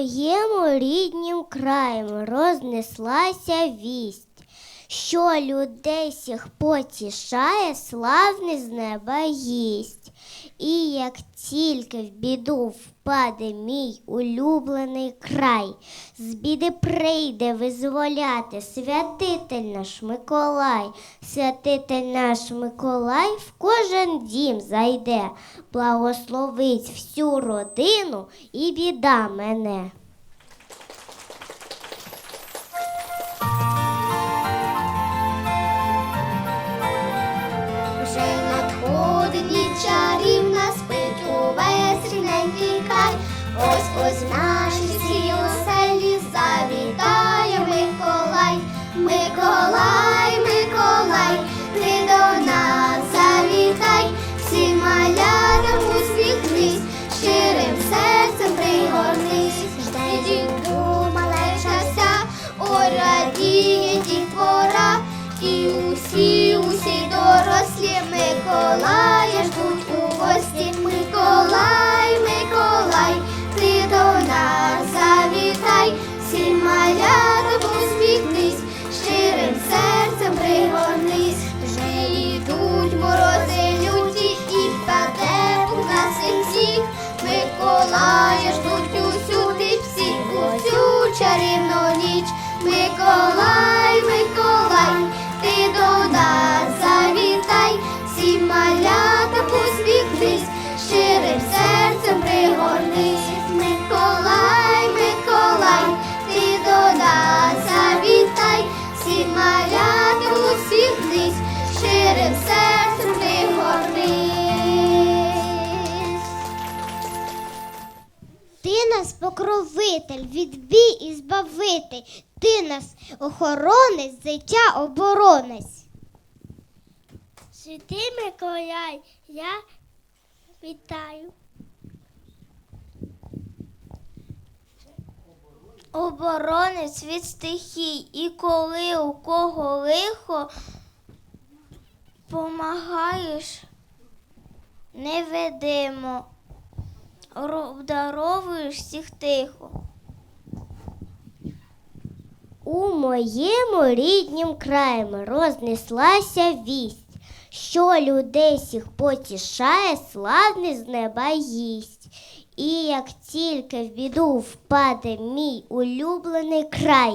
моєму ріднім краєм рознеслася вість, що людей сіх потішає, славний з неба гість. І як тільки в біду впаде мій улюблений край, з біди прийде визволяти святитель наш Миколай, святитель наш Миколай в кожен дім зайде, благословить всю родину і біда мене. Чарівна, спить увесь рідненький край. Ось ось в нашій цій оселі завітає Миколай. Миколай, Миколай, ти до нас завітай, всім малятам усміхнись, щирим серцем пригорнись, жде дітку малеча вся, ой, радіє дітвора. І усі, усі дорослі Миколая покровитель, відбій і збавитель, ти нас охоронець, життя оборонець. Святий Миколай, я вітаю. Оборонець від стихій, і коли у кого лихо, помагаєш невидимо, обдаровуєш всіх тихо. У моєму ріднім краєм рознеслася вість, що людей сіх потішає, славний з неба гість. І як тільки в біду впаде мій улюблений край,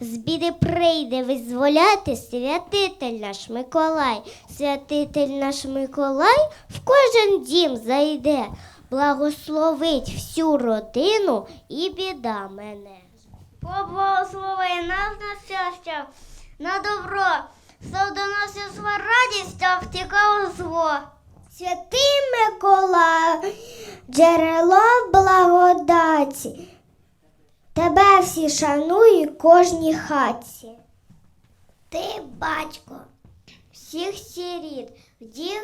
з біди прийде визволяти святитель наш Миколай, святитель наш Миколай в кожен дім зайде, благословить всю родину і біда мене. Поблагослови нас на щастя, на добро, що доносить радість, а втікало зло. Святий Миколай, джерело благодаті, тебе всі шанують кожній хаті. Ти, батько, всіх сіріт, вдів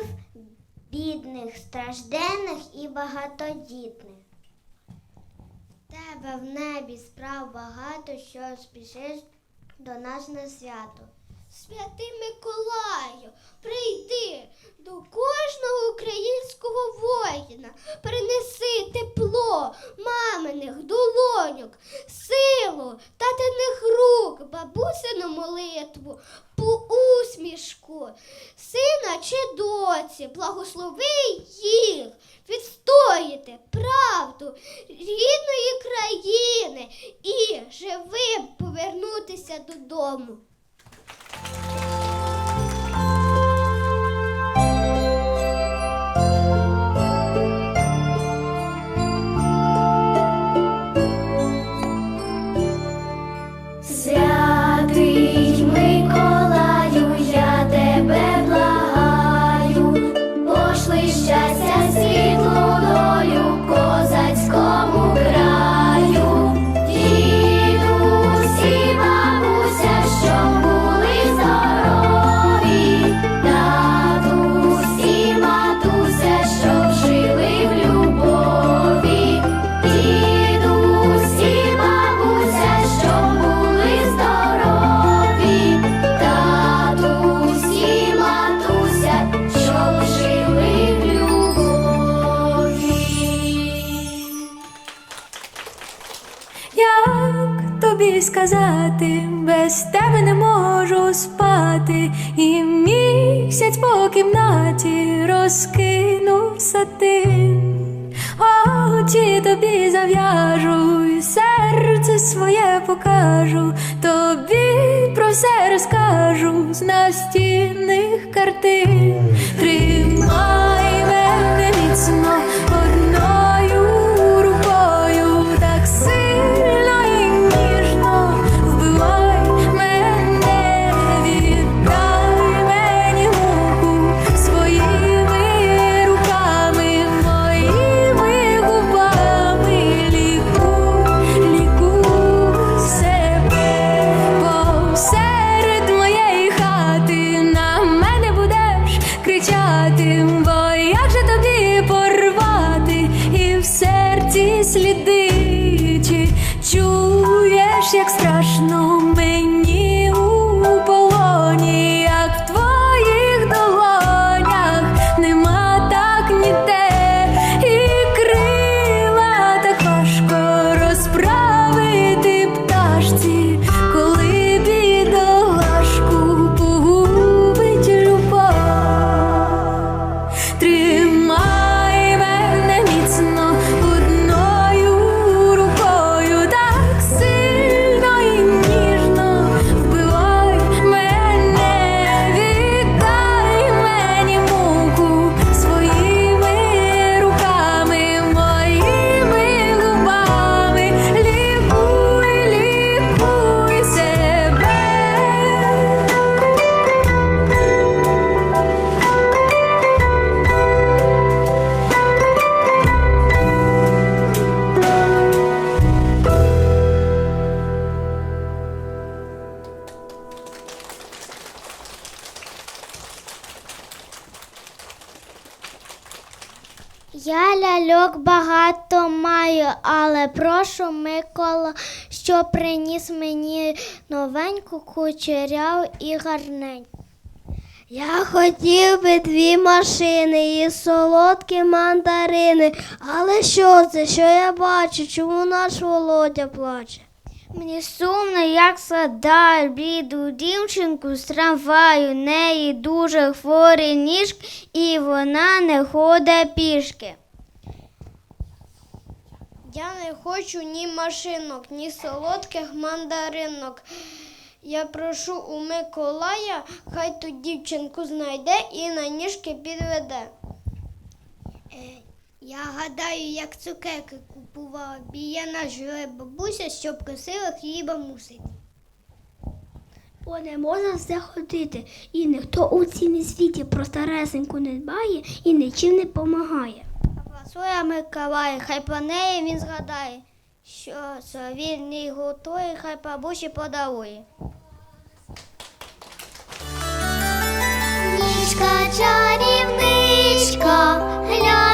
бідних, стражденних і багатодітних. Тебе в небі справ багато, що спішиш до нас на свято. Святий Миколаю, прийди до кожного українського воїна, принеси тепло маминих долоньок, силу татиних рук, бабусину молитву, по усмішку, сина чи доці, благослови їх, відстоїти правду рідної країни і живим повернутися додому. Música покажу, тобі про все розкажу. З настінних багато маю, але прошу Микола, що приніс мені новеньку кучеряву і гарненьку. Я хотів би дві машини і солодкі мандарини. Але що це? Що я бачу? Чому наш Володя плаче? Мені сумно, як садай біду дівчинку з трамваю. Неї дуже хворі ніжки, і вона не ходить пішки. Я не хочу ні машинок, ні солодких мандаринок. Я прошу у Миколая, хай ту дівчинку знайде і на ніжки підведе. Е, Я гадаю, як цукерки купувала, біяна жре бабуся, щоб красиво хліба мусить. Бо не можна все ходити, і ніхто у цілій світі про старесеньку не дбає і нічим не помагає. Своя Миколай, хай по неї він згадає, що він не готує, хай бабусі подарує. Нічка чарівничка глянула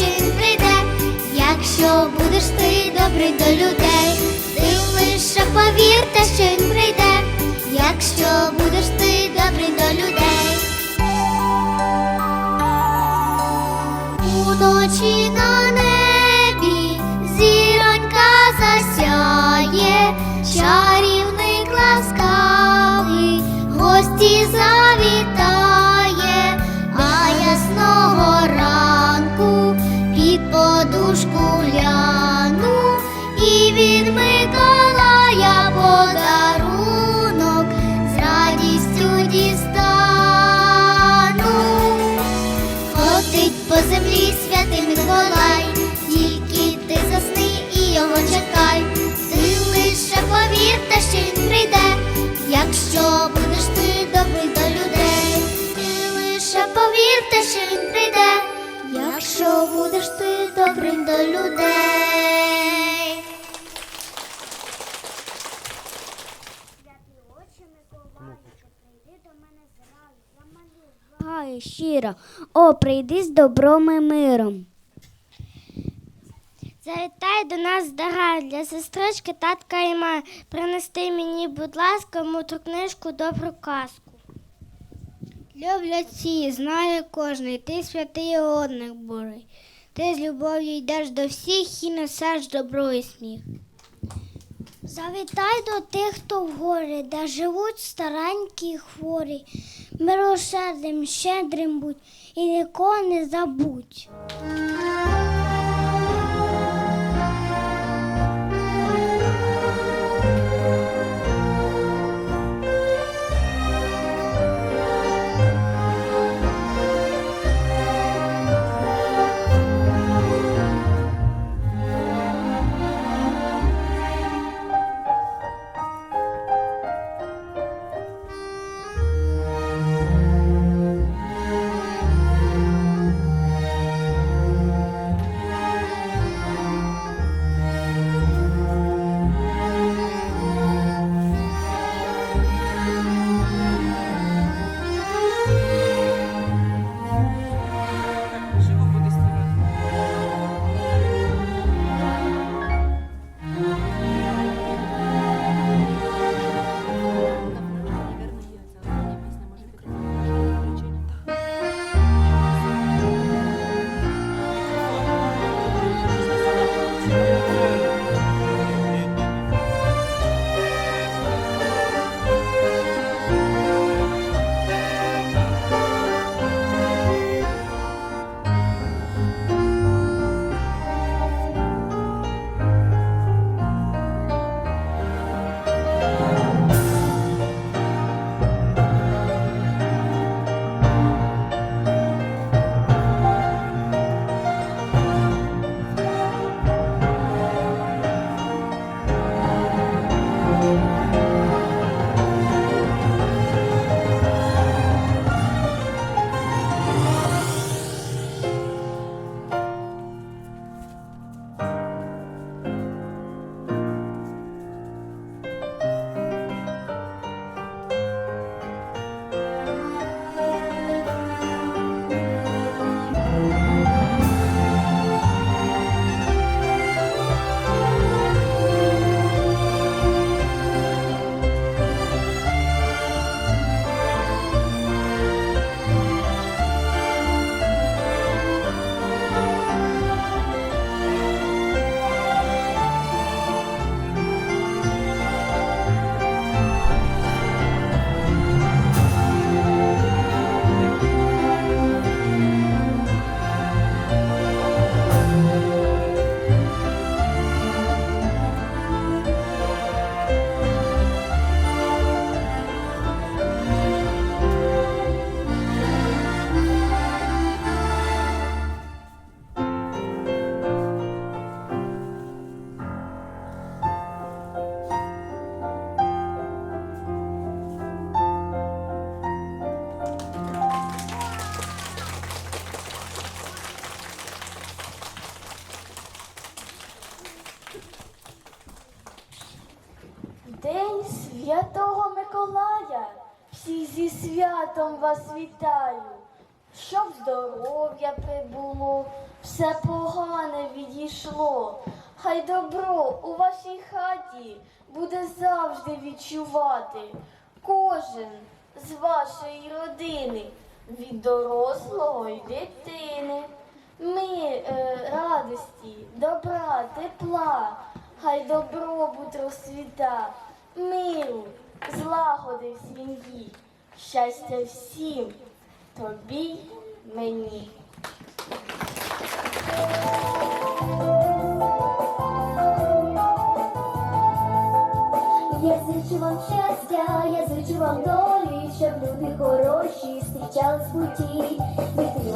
він прийде, якщо будеш ти добрий до людей. Ти лише повірте, що він прийде, якщо будеш ти добрий до людей. Уночі на будеш ти добрим до людей. Святий очі Миколаївчо, прийди до мене зразу, замалюй, вагаю щиро, о, прийди з добром і миром. Завітай до нас дара для сестрички, татка і має. Принести мені, будь ласка, мудру книжку, добру казку. Люблять знає кожний, ти святий одних Божий. Ти з любов'ю йдеш до всіх і несеш добро і сміх. Завітай до тих, хто в горі, де живуть старенькі і хворі. Милосердим, щедрим будь і нікого не забудь. Щоб здоров'я прибуло, все погане відійшло. Хай добро у вашій хаті буде завжди відчувати. Кожен з вашої родини від дорослого й дитини. Ми е, радості, добра, тепла, хай добробут розцвіта, миру, злагоди в сім'ї, щастя всім, тобі, мені. Я зичу вам щастя, я зичу вам долі, щоб люди хороші зустрічались в путі. Віти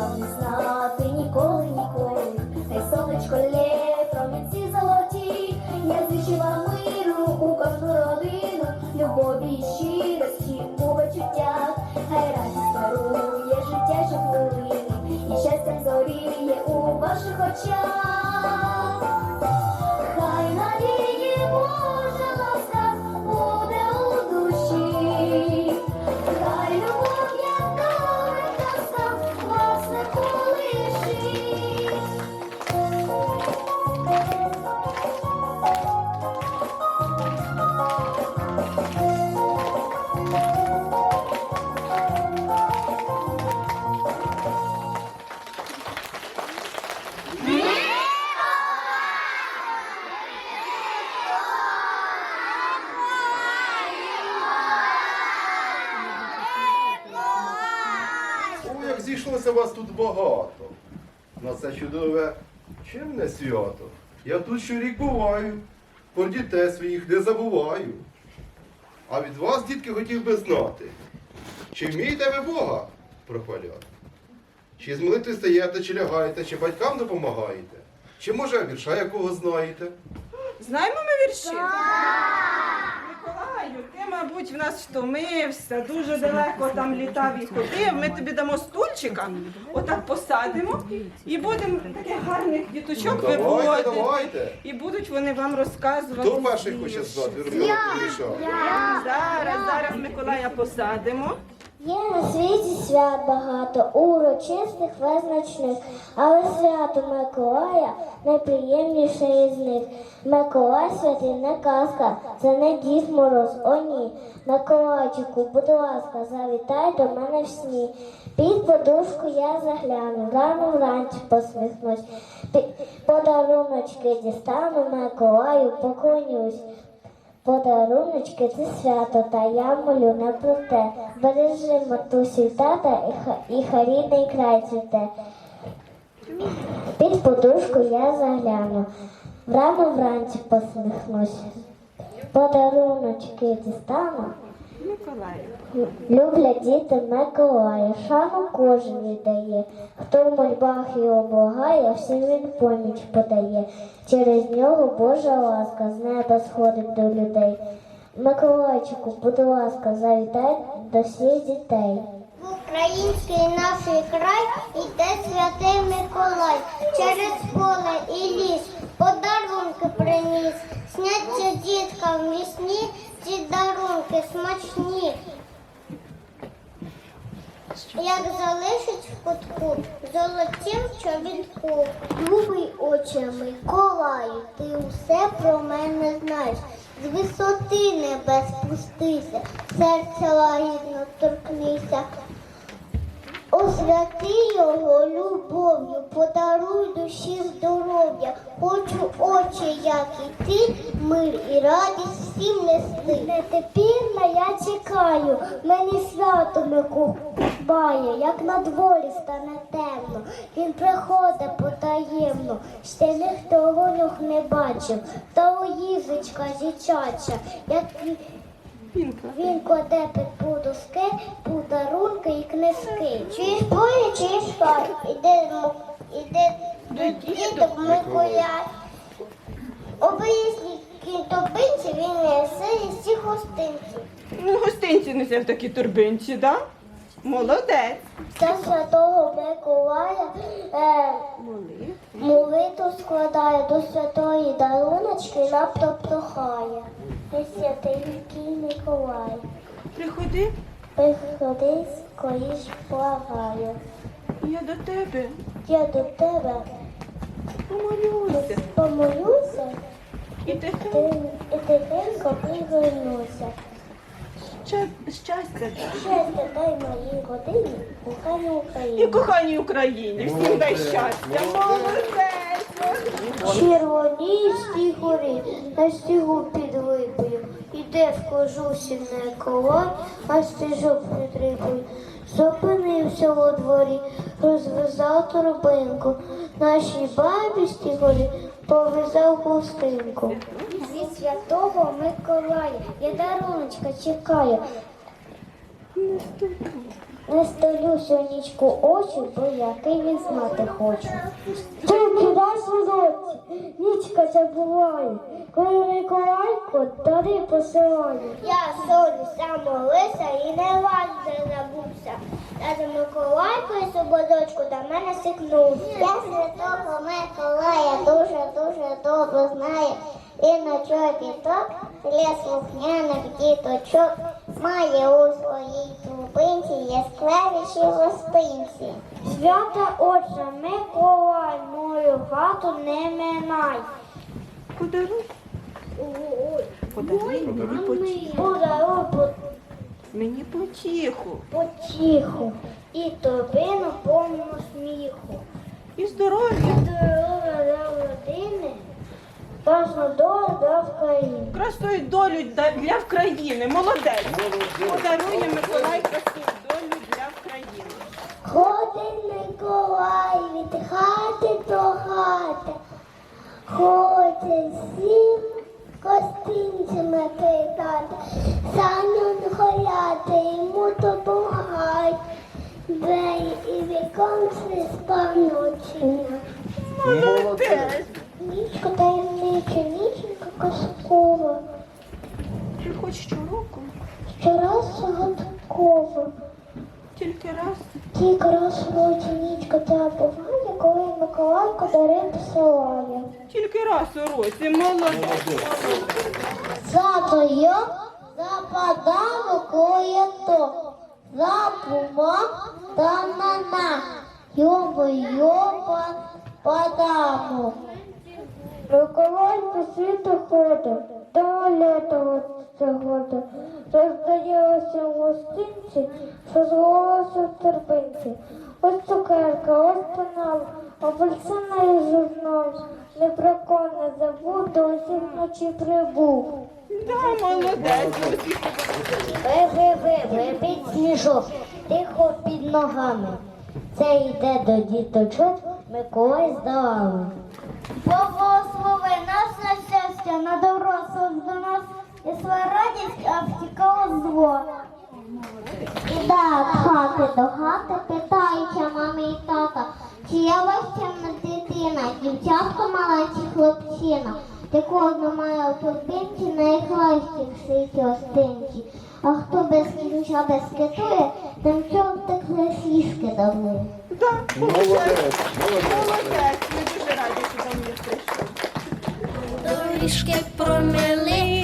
Зібралося вас тут багато. На це чудове чим не свято. Я тут щорік буваю, про дітей своїх не забуваю. А від вас, дітки, хотів би знати, чи вмієте ви Бога прохваляти? Чи з молитви стаєте, чи лягаєте, чи батькам допомагаєте? Чи може вірша якого знаєте? Знаємо ми вірші? Мабуть, в нас втомився, дуже далеко там літав і ходив. Ми тобі дамо стульчика, отак посадимо і будемо таких гарних діточок Ну, давайте, виводити. давайте. І будуть вони вам розказувати. Хто перший хоче вірші. знати? Я. Зараз, зараз Миколая посадимо. Є на світі свят багато, урочистих, визначних, але свято Миколая найприємніше із них. Миколай святий не казка, це не Дід Мороз, о ні. Миколайчику, будь ласка, завітай до мене в сні. Під подушку я загляну, рано вранці посміхнусь. Подаруночки дістану, Миколаю поклонюсь. Подаруночки це свято, та я молю не про те. Бережи матусю й тата, і, ха- і хай край цвіте. Під подушку я загляну, рано вранці посміхнусь. Подаруночки дістану. Миколаю. Люблять діти Миколая, шану кожен віддає. Хто в мольбах його благає, всім він поміч подає. Через нього Божа ласка з неба сходить до людей. Миколайчику, будь ласка, завітай до всіх дітей. В український наш край іде святий Миколай. Через поле і ліс подарунки приніс. Сняться діткам вісні, ці дарунки смачні. Як залишить в кутку золотім чобітку. Любий очі Миколаю, ти усе про мене знаєш. З висоти небес спустися, серце лагідно торкнися. Освяти його любов'ю, подаруй душі здоров'я. Хочу очі, як і ти, мир і радість всім нести. Не тепер я чекаю, мені свято Миколає, як на дворі стане темно. Він приходить потаємно, ще ніхто гонюх не бачив, та уїзочка дівчача, як Пінка. він кладе під подушки подарунки і книжки. Чуєш боє, чуєш шар? Іде, іде до діток Миколяй. Обиїзні кінтобинці він несе із всіх гостинців. Ну, гостинці несе в такій торбинці, да? Молодець. Та святого Миколая е, молитву складає до святої даруночки надто прохає. Ти святий Миколай. Приходи, Приходи, скоріш плаваю. я до тебе Я до тебе помолюся. помолюся І тихенько привернуся. Ща- щастя дай. Щастя дай моїй родині, коханій І Україні. коханій Україні. Всім дай щастя. Молодець. Червоній сті горі, на стігу під липою. Іде в кожусі Миколай, а стежок під рибою. Зупинився у дворі, розв'язав торбинку. Нашій бабі стігорі пов'язав хустинку. Святого Миколая я даруночка чекаю. Не столю сонечку очі, бо який він знати хочу. Ти кидай солодці, нічка забуває, коли Миколайко дари посилає. Я солюся, молися і не лазь забувся. Та Миколайко і сободочку до мене сикнув. Я святого Миколая дуже-дуже добре знаю. І на чобіток для слухняних діточок має у своїй трубинці яскравіші гостинці. Свята отче Миколай, мою хату не минай. Подаруй. Подаруй мені потіху. Подаруй по- Мені потіху. потіху і тобину повну сміху. І здоров'я. Здоров'я для родини, Бажано долю для України. Красу долю для України. Молодець. Подарує Миколай красу долю для України. Ходить Миколай від хати до хати. Хоче всім гостинцями кидати, саню горяти, йому допомагають. Двері і віконце спав ночі. Молодець. Нічка таємнича, ніченька казкова, Ти хоч щороку, щораз загадкова. тільки раз. Тільки раз році нічка ця буває, коли Миколайко дари посилає. Тільки раз у році, молодець. Зато я западало кое-то, запума та на йоба йоба падамо. Миколай по світу ходить, та літо сьогодні. Роздається в гостинці, що звалося в торбинці. Ось цукерка, ось пенал, апельсина і журнал. Не про кого не забуду, усі вночі прибув. Да, молодець. Вибіть сніжок, тихо під ногами. Це йде до діточок Миколай з. Благослови нас на щастя, на добро до нас і своя радість, а втікало зло. Іде від хати до хати, питаючи мами і тата, чи я вища дитина, дівчатка мала чи хлопчина. Ти кожна має у торбинці найкращі в світі остинці. А хто без кінця безкитує, тим чортик сіськи дарує. Да, Молодець. Молодець дуже раді, що до мене прийшли. Доріжки промили,